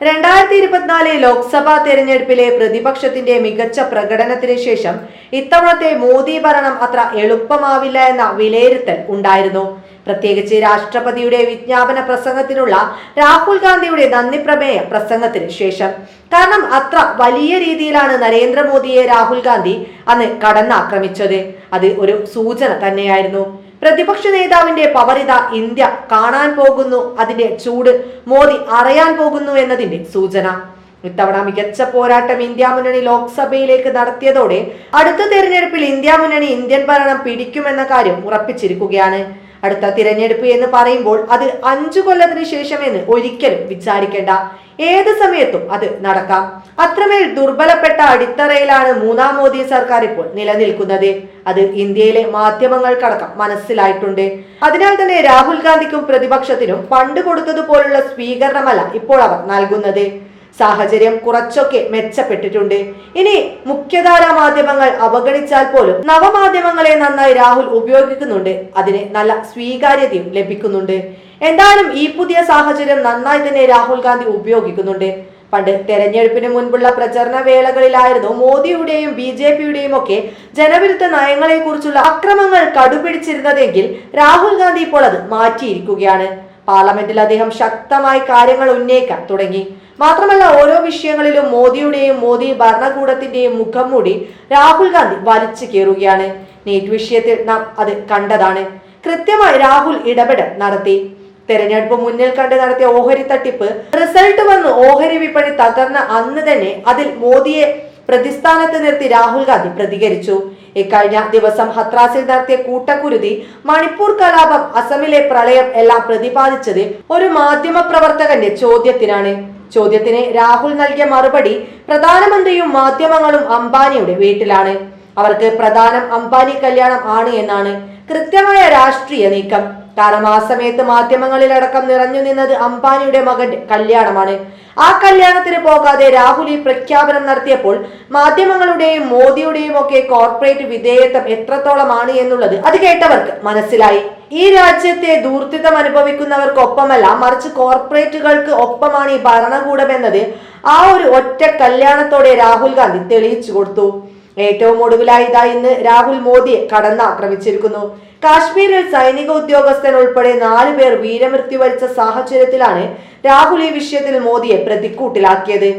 രണ്ടായിരത്തി ഇരുപത്തിനാല് ലോക്സഭാ തെരഞ്ഞെടുപ്പിലെ പ്രതിപക്ഷത്തിന്റെ മികച്ച പ്രകടനത്തിന് ശേഷം ഇത്തവണത്തെ മോദി ഭരണം അത്ര എളുപ്പമാവില്ല എന്ന വിലയിരുത്തൽ ഉണ്ടായിരുന്നു. പ്രത്യേകിച്ച് രാഷ്ട്രപതിയുടെ വിജ്ഞാപന പ്രസംഗത്തിനുള്ള രാഹുൽ ഗാന്ധിയുടെ നന്ദി പ്രമേയ പ്രസംഗത്തിന് ശേഷം. കാരണം അത്ര വലിയ രീതിയിലാണ് നരേന്ദ്രമോദിയെ രാഹുൽ ഗാന്ധി അന്ന് കടന്നാക്രമിച്ചത്. അത് ഒരു സൂചന തന്നെയായിരുന്നു. പ്രതിപക്ഷ നേതാവിന്റെ പവറിത ഇന്ത്യ കാണാൻ പോകുന്നു അതിന്റെ ചൂട് മോദി അറിയാൻ പോകുന്നു എന്നതിന്റെ സൂചന. ഇത്തവണ മികച്ച പോരാട്ടം ഇന്ത്യ മുന്നണി ലോക്സഭയിലേക്ക് നടത്തിയതോടെ അടുത്ത തെരഞ്ഞെടുപ്പിൽ ഇന്ത്യ മുന്നണി ഇന്ത്യൻ ഭരണം പിടിക്കുമെന്ന കാര്യം ഉറപ്പിച്ചിരിക്കുകയാണ്. അടുത്ത തിരഞ്ഞെടുപ്പ് എന്ന് പറയുമ്പോൾ അത് അഞ്ചു കൊല്ലത്തിന് ശേഷം എന്ന് ഒരിക്കലും വിചാരിക്കേണ്ട. ഏത് സമയത്തും അത് നടക്കാം. അത്രമേൽ ദുർബലപ്പെട്ട അടിത്തറയിലാണ് മൂന്നാം മോദി സർക്കാർ ഇപ്പോൾ നിലനിൽക്കുന്നത്. അത് ഇന്ത്യയിലെ മാധ്യമങ്ങൾക്കടക്കം മനസ്സിലായിട്ടുണ്ട്. അതിനാൽ തന്നെ രാഹുൽ ഗാന്ധിക്കും പ്രതിപക്ഷത്തിനും പണ്ട് കൊടുത്തതുപോലുള്ള സ്വീകരണമല്ല ഇപ്പോൾ അവർ നൽകുന്നത്. സാഹചര്യം കുറച്ചൊക്കെ മെച്ചപ്പെട്ടിട്ടുണ്ട്. ഇനി മുഖ്യധാരാ മാധ്യമങ്ങൾ അവഗണിച്ചാൽ പോലും നവമാധ്യമങ്ങളെ നന്നായി രാഹുൽ ഉപയോഗിക്കുന്നുണ്ട്. അതിന് നല്ല സ്വീകാര്യതയും ലഭിക്കുന്നുണ്ട്. എന്തായാലും ഈ പുതിയ സാഹചര്യം നന്നായി തന്നെ രാഹുൽ ഗാന്ധി ഉപയോഗിക്കുന്നുണ്ട്. പണ്ട് തെരഞ്ഞെടുപ്പിന് മുൻപുള്ള പ്രചരണ വേളകളിലായിരുന്നു മോദിയുടെയും ബി ജെ പിയുടെയും ഒക്കെ ജനവിരുദ്ധ നയങ്ങളെ കുറിച്ചുള്ള അക്രമങ്ങൾ കടുപിടിച്ചിരുന്നതെങ്കിൽ രാഹുൽ ഗാന്ധി ഇപ്പോൾ അത് മാറ്റിയിരിക്കുകയാണ്. പാർലമെന്റിൽ അദ്ദേഹം ശക്തമായി കാര്യങ്ങൾ ഉന്നയിക്കാൻ തുടങ്ങി. മാത്രമല്ല ഓരോ വിഷയങ്ങളിലും മോദിയുടെയും മോദി ഭരണകൂടത്തിന്റെയും മുഖം മൂടി രാഹുൽ ഗാന്ധി വലിച്ചു കയറുകയാണ് നീറ്റ് വിഷയത്തിൽ നാം അത് കണ്ടതാണ്. കൃത്യമായി രാഹുൽ ഇടപെടൽ നടത്തി. തെരഞ്ഞെടുപ്പ് മുന്നിൽ കണ്ട് നടത്തിയ ഓഹരി തട്ടിപ്പ് റിസൾട്ട് വന്ന് ഓഹരി വിപണി തകർന്ന അന്ന് തന്നെ അതിൽ മോദിയെ പ്രതിസ്ഥാനത്ത് നിർത്തി രാഹുൽ ഗാന്ധി പ്രതികരിച്ചു. ഇക്കഴിഞ്ഞ ദിവസം ഹത്രാസിൽ നടത്തിയ കൂട്ടക്കുരുതി മണിപ്പൂർ കലാപം അസമിലെ പ്രളയം എല്ലാം പ്രതിപാദിച്ചത് ഒരു മാധ്യമ പ്രവർത്തകന്റെ ചോദ്യത്തിനാണ്. ചോദ്യത്തിന് രാഹുൽ നൽകിയ മറുപടി പ്രധാനമന്ത്രിയും മാധ്യമങ്ങളും അംബാനിയുടെ വീട്ടിലാണ്. അവർക്ക് പ്രധാനം അംബാനി കല്യാണം ആണ് എന്നാണ് കൃത്യമായ രാഷ്ട്രീയ നീക്കം. കാരണം ആ സമയത്ത് മാധ്യമങ്ങളിലടക്കം നിറഞ്ഞു നിന്നത് അംബാനിയുടെ മകന്റെ കല്യാണമാണ്. ആ കല്യാണത്തിന് പോകാതെ രാഹുൽ ഈ പ്രഖ്യാപനം നടത്തിയപ്പോൾ മാധ്യമങ്ങളുടെയും മോദിയുടെയും ഒക്കെ കോർപ്പറേറ്റ് വിധേയത്വം എത്രത്തോളമാണ് എന്നുള്ളത് അത് കേട്ടവർക്ക് മനസ്സിലായി. ഈ രാജ്യത്തെ ദൂർത്തിതം അനുഭവിക്കുന്നവർക്കൊപ്പമല്ല മറിച്ച് കോർപ്പറേറ്റുകൾക്ക് ഒപ്പമാണ് ഈ ഭരണകൂടം എന്നത്. ആ ഒരു ഒറ്റ കല്യാണത്തോടെ രാഹുൽ ഗാന്ധി തെളിയിച്ചു കൊടുത്തു. ഏറ്റവും ഒടുവിലായി ഇതാ ഇന്ന് രാഹുൽ മോദിയെ കടന്നാക്രമിച്ചിരിക്കുന്നു. കാശ്മീരിൽ സൈനിക ഉദ്യോഗസ്ഥൻ ഉൾപ്പെടെ നാലു പേർ വീരമൃത്യു വരിച്ച സാഹചര്യത്തിലാണ് രാഹുൽ ഈ വിഷയത്തിൽ മോദിയെ പ്രതിക്കൂട്ടിലാക്കിയത്.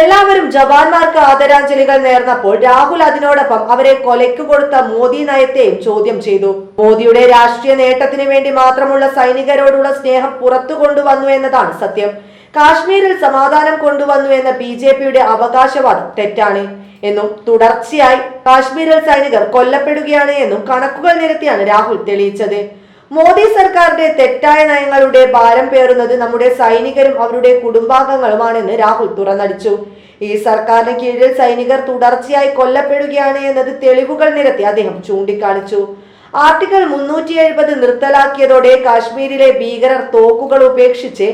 എല്ലാവരും ജവാന്മാർക്ക് ആദരാഞ്ജലികൾ നേർന്നപ്പോൾ രാഹുൽ അതിനോടൊപ്പം അവരെ കൊലയ്ക്ക് കൊടുത്ത മോദി നയത്തെയും ചോദ്യം ചെയ്തു. മോദിയുടെ രാഷ്ട്രീയ നേട്ടത്തിന് വേണ്ടി മാത്രമുള്ള സൈനികരോടുള്ള സ്നേഹം പുറത്തു കൊണ്ടുവന്നു എന്നതാണ് സത്യം. കാശ്മീരിൽ സമാധാനം കൊണ്ടുവന്നു എന്ന ബി അവകാശവാദം തെറ്റാണ്. എന്നും തുടർച്ചയായി കാശ്മീരിൽ സൈനികർ കൊല്ലപ്പെടുകയാണ് എന്നും കണക്കുകൾ നിരത്തിയാണ് രാഹുൽ തെളിയിച്ചത്. മോദി സർക്കാരിന്റെ തെറ്റായ നയങ്ങളുടെ ഭാരം പേറുന്നത് നമ്മുടെ സൈനികരും അവരുടെ കുടുംബാംഗങ്ങളുമാണെന്ന് രാഹുൽ തുറന്നടിച്ചു. ഈ സർക്കാരിന് കീഴിൽ സൈനികർ തുടർച്ചയായി കൊല്ലപ്പെടുകയാണ് എന്നത് തെളിവുകൾ നിരത്തി അദ്ദേഹം ചൂണ്ടിക്കാണിച്ചു. ആർട്ടിക്കിൾ മുന്നൂറ്റി എഴുപത് നിർത്തലാക്കിയതോടെ കാശ്മീരിലെ ഭീകരർ തോക്കുകൾ ഉപേക്ഷിച്ച്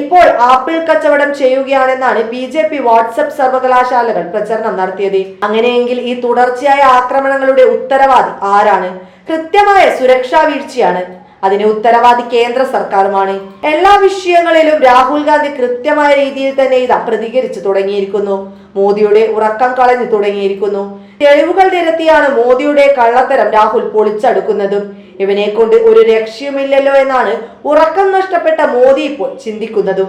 ഇപ്പോൾ ആപ്പിൾ കച്ചവടം ചെയ്യുകയാണെന്നാണ് ബി ജെ പി വാട്സപ്പ് സർവകലാശാലകൾ പ്രചരണം നടത്തിയത്. അങ്ങനെയെങ്കിൽ ഈ തുടർച്ചയായ ആക്രമണങ്ങളുടെ ഉത്തരവാദി ആരാണ്? കൃത്യമായ സുരക്ഷാ വീഴ്ചയാണ്. അതിന് ഉത്തരവാദി കേന്ദ്ര സർക്കാരുമാണ്. എല്ലാ വിഷയങ്ങളിലും രാഹുൽ ഗാന്ധി കൃത്യമായ രീതിയിൽ തന്നെ ഇത് പ്രതികരിച്ചു തുടങ്ങിയിരിക്കുന്നു. മോദിയുടെ ഉറക്കം കളഞ്ഞു തുടങ്ങിയിരിക്കുന്നു. തെളിവുകൾ നിരത്തിയാണ് മോദിയുടെ കള്ളത്തരം രാഹുൽ പൊളിച്ചടുക്കുന്നതും. ഇവനെ കൊണ്ട് ഒരു രക്ഷയുമില്ലല്ലോ എന്നാണ് ഉറക്കം നഷ്ടപ്പെട്ട മോദി ഇപ്പോൾ ചിന്തിക്കുന്നതും.